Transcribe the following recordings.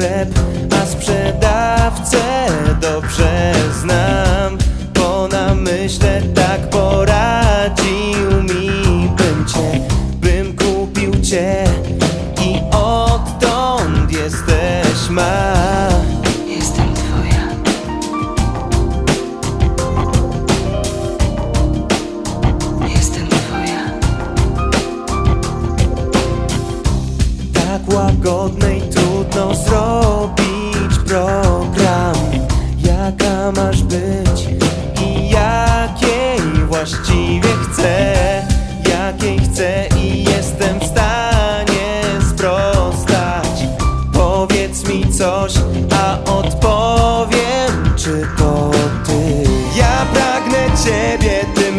sklep, a sprzedawcę dobrze znam. Po namyśle tak poradził Tak łagodnej trudno zrobić program. Jaka masz być i jakiej właściwie chcę? Jakiej chcę i jestem w stanie sprostać? Powiedz mi coś, a odpowiem czy to ty? Ja pragnę ciebie, ty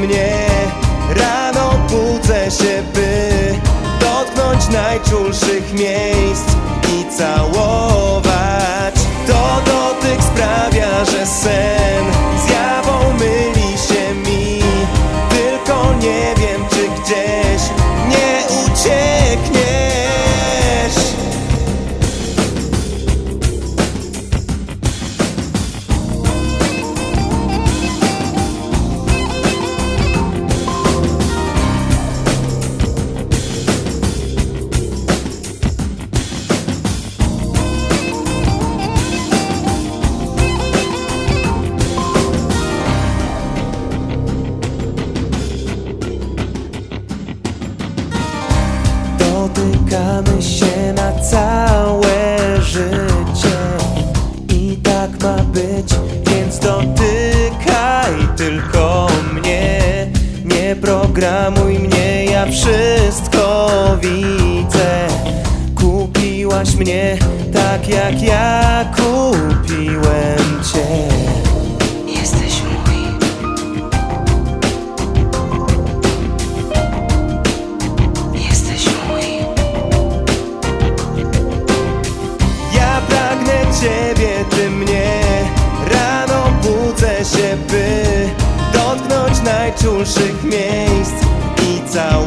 najczulszych miejsc i całować. To dotyk sprawia, że sen Dotykamy się na całe życie. I tak ma być, więc dotykaj tylko mnie. Nie programuj mnie, ja wszystko widzę. Kupiłaś mnie tak jak ja kupiłem I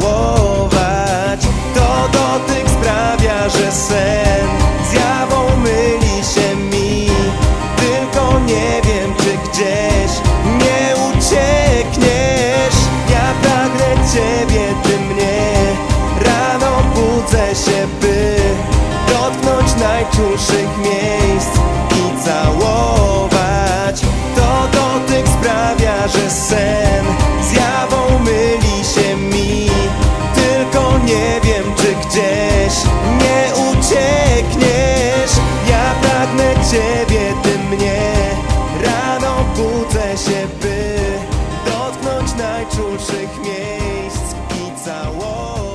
najszczególszych miejsc i całości.